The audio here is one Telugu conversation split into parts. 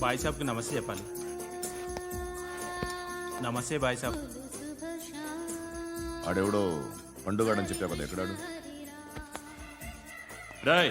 బాయ్ సాబ్కి నమస్తే చెప్పాలి నమస్తే బాయ్ సాబ్ ఆడెవడో పండుగాడని చెప్పా కదా ఎక్కడాడు రాయ్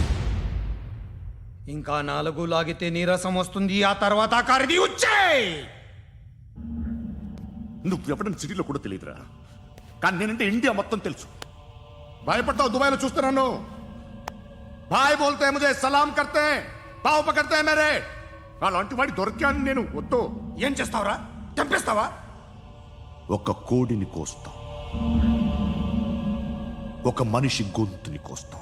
ఇంకా నాలుగు లాగితే నీరసం వస్తుంది ఆ తర్వాత కారిది నువ్వు ఎప్పుడైనా సిటీలో కూడా తెలియదురా. కానీ నేనంటే ఇండియా మొత్తం తెలుసు. భయపడతావు దుబాయ్లో చూస్తున్నాను భాయ్ బోల్తే ముజే సలాం కర్తే పావు పకర్తే మేరే. అలాంటి వాడి దొరికాను నేను వద్దు. ఏం చేస్తావురా? చంపేస్తావా? ఒక కోడిని కోస్తాం. ఒక మనిషి గొంతుని కోస్తాం.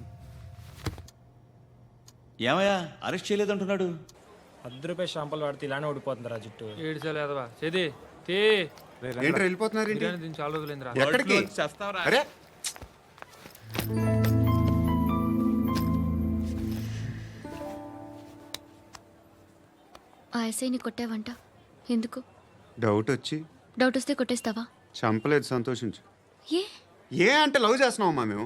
ఏమయ్యా? అరెస్ట్ చేయలేదంటున్నాడు. పది రూపాయల షాంపూలు వాడితే ఇలానే ఓడిపోతుందిరా జుట్టు. ఏడ్చలేదవా? చేది తీ. ఏంట్రా వెళ్ళిపోతున్నారు ఏంటి? బిర్యానీ దీని చాలా రోజులైందిరా. ఎక్కడికి? అరే. ఆ ఎస్ఐని కొట్టావంట? ఎందుకు? డౌట్ వచ్చి. డౌట్ వస్తే కొట్టేస్తావా? చంపలేదు సంతోషించు. ఏ? ఏ అంటే లవ్ చేస్తున్నామమ్మా మేము?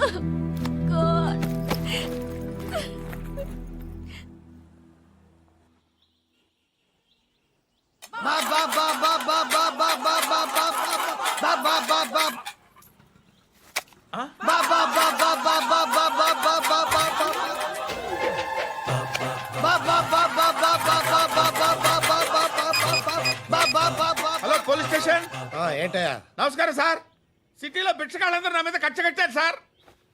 God. హలో పోలీస్ స్టేషన్ ఏంటయ్యా నమస్కారం సార్ సిటీలో భిక్షకాళ్ళందరూ నా మీద కచ్చ కట్టారు సార్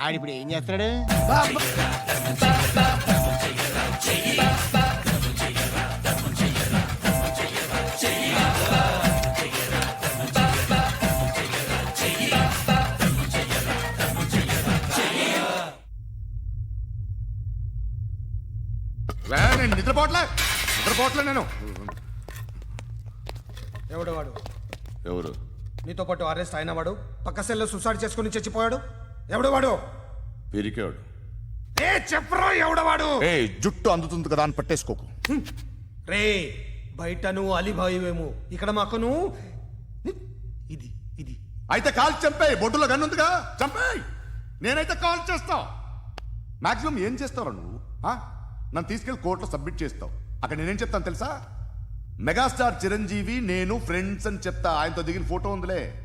ఆడిప్పుడు ఏం చేస్తున్నాడు? రే, నేను నిద్రపోవట్లే నిద్రపోవట్లే నేను. ఎవడు వాడు? ఎవరు? నీతో పాటు అరెస్ట్ అయిన వాడు. పక్క సెల్లో సుసైడ్ చేసుకుని చచ్చిపోయాడు. ఎవడు వాడు? పిరికాడు ఏ చెప్పరా ఎవడవాడు ఏ జుట్టు అందుతుంది కదా అని పట్టేసుకోకు. రే బయట నువ్వు ఇక్కడ మాకు నువ్వు ని- ఇది ఇది. అయితే కాల్ చంపేయి బొడ్డులో గన్నుందిగా చంపేయి! నేనైతే కాల్ చేస్తా. మాక్సిమం ఏం చేస్తావు నువ్వు? నన్ను తీసుకెళ్ళి కోర్టులో సబ్మిట్ చేస్తావు. అక్కడ నేనేం చెప్తాను తెలుసా? మెగాస్టార్ చిరంజీవి నేను ఫ్రెండ్స్ అని చెప్తా. ఆయనతో దిగిన ఫోటో ఉందిలే.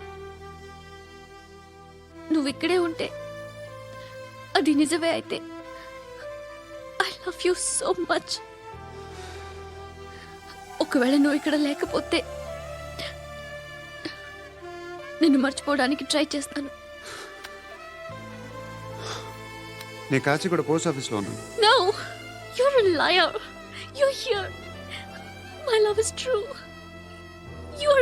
ఇక్కడే ఉంటే అది నిజమే అయితే I love you so much ఒకవేళ నువ్వు ఇక్కడ లేకపోతే నిన్ను మర్చిపోవడానికి ట్రై చేస్తాను నేను కాచిగూడ పోస్ట్ ఆఫీస్లో ఉన్నాను No, you're a liar. You're here. My love is true. You're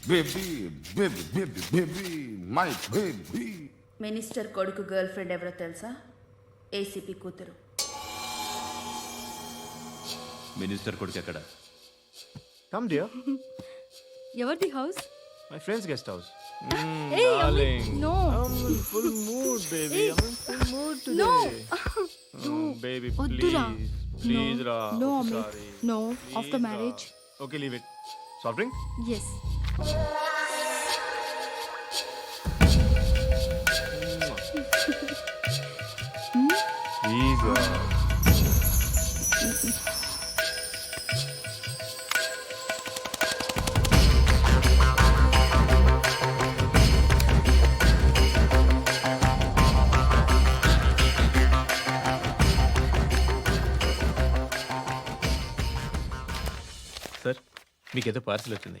Baby baby baby baby my baby minister కొడుకు గర్ల్ ఫ్రెండ్ ఎవరో తెలుసా? ఏసీపీ కూతురు. మినిస్టర్ కొడుకు ఎక్కడ? కమ్ డియర్ ఎవరిది house my friends guest house no full mood baby full mood no baby వద్దురా. ప్లీజ్ రా no no after marriage okay leave it soft drink yes please sir మీకేదో పార్సిల్ వచ్చింది.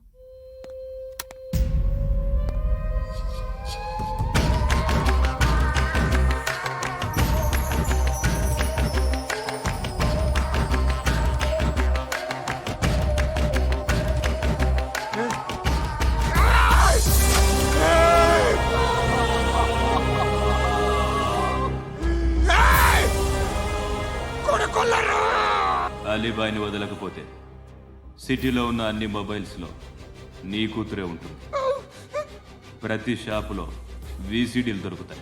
వదలకపోతే సిటీలో ఉన్న అన్ని మొబైల్స్లో నీ కూతురే ఉంటుంది. ప్రతి షాపులో వీసీడీలు దొరుకుతాయి.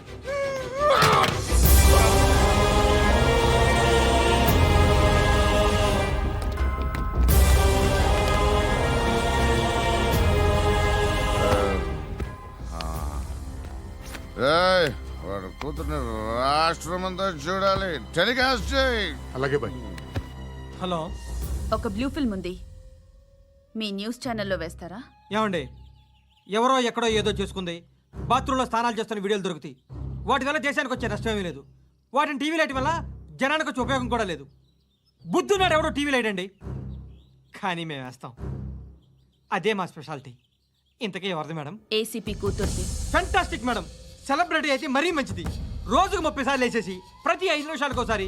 ఏయ్, వాడు కూతుర్ని రాష్ట్రం అంతా చూడాలి. టెలికాస్ట్ చేయి. అలాగే బాయ్. హలో. ఒక బ్లూ ఫిల్మ్ ఉంది. మీ న్యూస్ ఛానల్లో వేస్తారా? ఏమండి? ఎవరో ఎక్కడో ఏదో చేసుకుంది. బాత్రూంలో స్నానాలు చేస్తున్న వీడియోలు దొరుకుతాయి. వాటి వల్ల దేశానికి వచ్చే నష్టం ఏమీ లేదు. వాటిని టీవీ లైట్ వల్ల జనానికి వచ్చే ఉపయోగం కూడా లేదు. బుద్ధున్నాడు ఎవడో టీవీ లైట్ అండి. కానీ మేము వేస్తాం. అదే మా స్పెషాలిటీ. ఇంతకీ ఎవరిది madam? ACP కూతుర్ది. Fantastic madam. Celebrity అయితే మరీ మంచిది. రోజుకు ముప్పై సార్లు వేసేసి ప్రతి ఐదు నిమిషాలకు ఒకసారి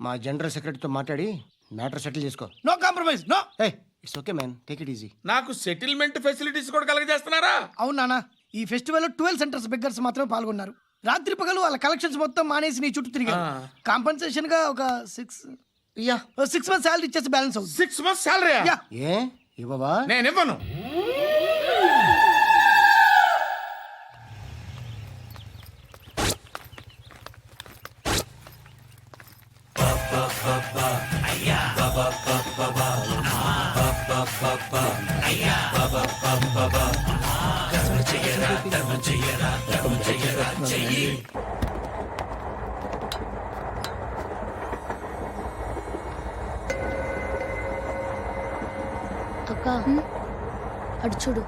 మా జనరల్ సెక్రటరీతో మాట్లాడి మ్యాటర్ సెటిల్ చేసుకో. No compromise no A it's okay man take it easy నాకు సెటిల్మెంట్ ఫెసిలిటీస్ కూడా కలగజేస్తున్నారా? అవును నాన్న. ఈ ఫెస్టివల్ ట్వెల్వ్ సెంటర్స్ బెగ్గర్స్ మాత్రమే పాల్గొన్నారు. రాత్రి పగలు వాళ్ళ కలెక్షన్స్ మొత్తం మానేసి నీ చుట్టూ తిరిగారు. కాంపన్సేషన్గా ఒక six yeah. Six months salary ఇచ్చేసి బ్యాలెన్స్ అవుతుంది. Six months salary yeah. ఏ? ఇవ్వవా? నేను ఇవ్వను అక్క అడు చూడు.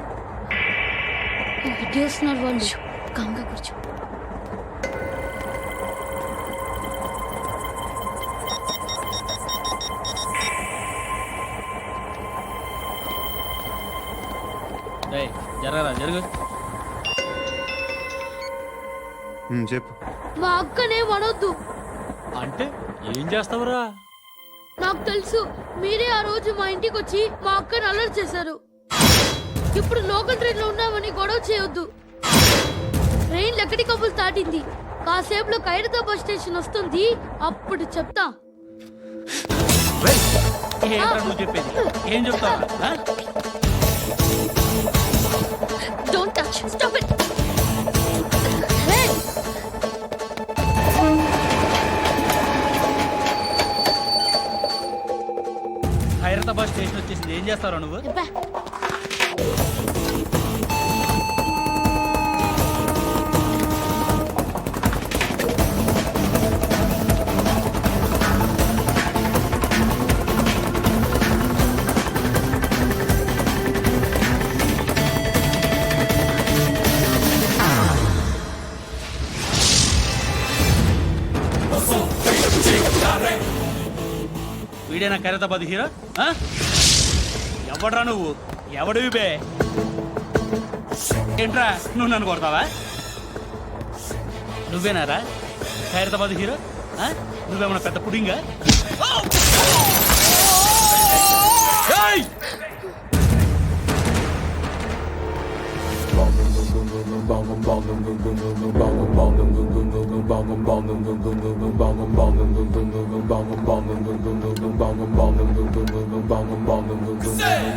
ఇటు వస్తున్నారు వాళ్ళు అక్కనే వనొద్దు. అంటే ఏం చేస్తావురా? నాకు తెలుసు మీరే ఆ రోజు మా ఇంటికి వచ్చి మా అక్కని అలర్ట్ చేశారు. ఇప్పుడు లోకల్ ట్రైన్లో ఉన్నామని గొడవ చేయొద్దు. ట్రైన్ ఎక్కడి కబుల్ దాటింది. కాసేపులో ఖైరతాబాద్ బస్ స్టేషన్ వస్తుంది అప్పుడు చెప్తా. ఏం చెప్తావు స్టేషన్ వచ్చేసింది. ఏం చేస్తారా నువ్వు? వీడేనా ఖైరతాబాద్ హీరో ఆ? ఎవడ్రా నువ్వు? ఎవడివి బే? ఏంట్రా నువ్వు నన్ను కొడతావా? నువ్వేనారా? ఖైరతాబాద్ హీరో నువ్వేమన్నా పెద్ద పుడింగా? Say,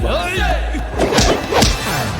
oh yeah!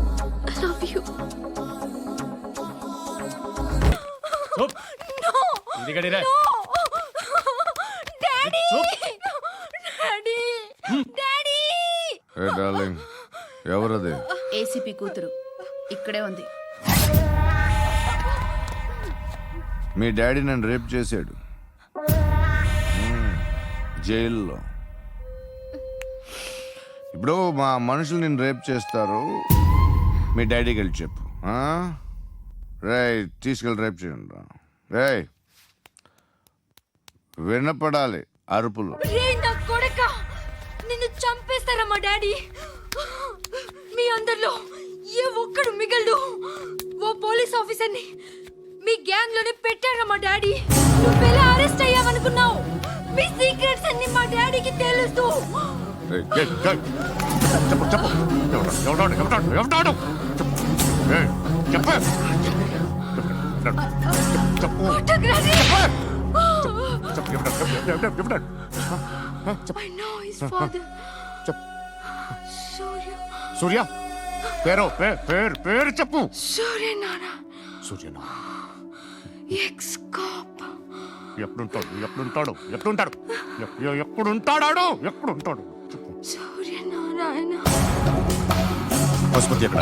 ఏ డార్లింగ్ ఎవరది? ఏసీపీ కూతురు. ఇక్కడే ఉంది. మీ డాడీ నన్ను రేప్ చేశాడు. జైల్లో. ఇప్పుడు మా మనుషులు నేను రేప్ చేస్తారు. మీ డాడీకి వెళ్ళి చెప్పు ఆ? రే తీసుకెళ్ళి రేపు చేయండి రా. రే వినపడాలి అరుపులు కొడక నిన్ను చంపేస్తారా మా డాడీ మీ అందరిలో ఏ ఒక్కడు మిగలడు ఓ పోలీస్ ఆఫీసర్ని మీ గ్యాంగ్లోనే పెట్టారా మా డాడీ నువ్వెలా అరెస్ట్ అయ్యావనుకున్నావు మీ సీక్రెట్స్ అన్ని మా డాడీకి తెలుసు. చెప్పు చెప్పు ఎవడు, ఎవడాడు, ఎవడాడు, ఎవడాడు? చెప్పు. చెప్పు. చెప్పు. నో హిస్ ఫాదర్ చెప్పు. సూర్య. సూర్య పేరు పేరు పేరు పేరు చెప్పు. సూర్య నాన్న సూర్యనా? X cap ఎప్పుడుంటాడు? ఎప్పుడుంటాడు? ఎప్పుడుంటాడు? ఎప్- ఎప్పుడుంటాడాడు? ఎప్పుడుంటాడు? చెప్పు. సూర్య నారాయణ పశుపతి ఎక్కడ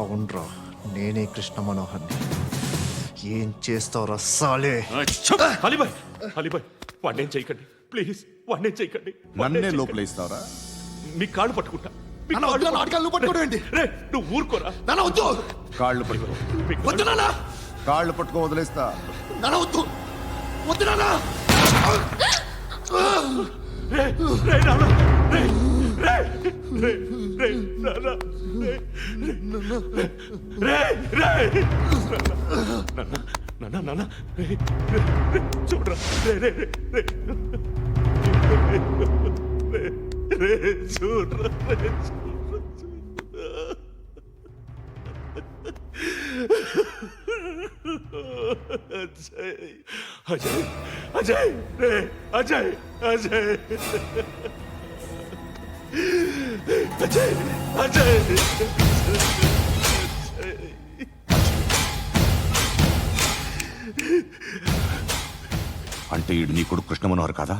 అవునరా నేనే కృష్ణ మనోహర్ని ఏం చేస్తావురా సాలే? అలీబాయ్ అలీబాయ్ వాడినేం చేయకండి. ప్లీజ్ వాడినేం చేయకండి. నన్నే లోపల ఇస్తావరా మీ కాళ్ళు పట్టుకుంటా. మీ కాళ్ళు. రే, నువ్వు ఊరుకోరా. కాళ్ళు పట్టుకో. కాళ్ళు పట్టుకో వదిలేస్తా. నాన్న, నాన్న, నాన్న, రే, రే, రే, రే, రే, రే, చూడరా రే, చూడరా, చూడరా. అజయ్ అజయ్ అజయ్ రే అజయ్ అజయ్ అజయ్ అజయ్ అంటే ఈడు నీ కొడుకు కృష్ణమనోహర్ కాదా?